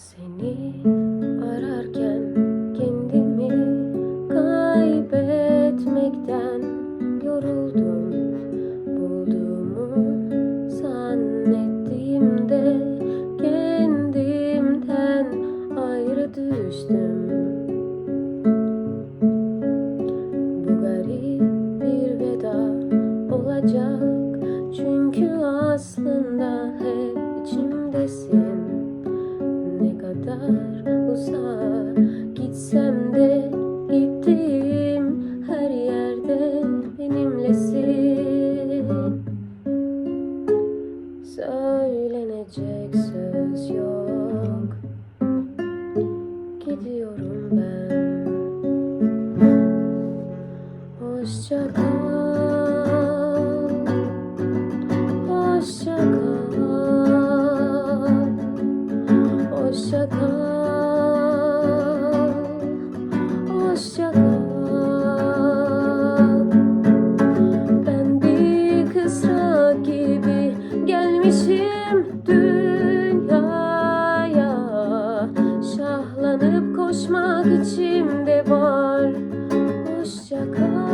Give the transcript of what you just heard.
Seni ararken kendimi kaybetmekten yoruldum. Bulduğumu zannettiğimde kendimden ayrı düştüm. Bu garip bir veda olacak. Çünkü aslında kadar uzağa gitsem de gittiğim her yerde benimlesin. Söylenecek söz yok. Gidiyorum ben. Hoşça kal Hoşça kal, hoşça kal. Ben bir kısra gibi gelmişim dünyaya. Şahlanıp koşmak içimde var. Hoşça kal.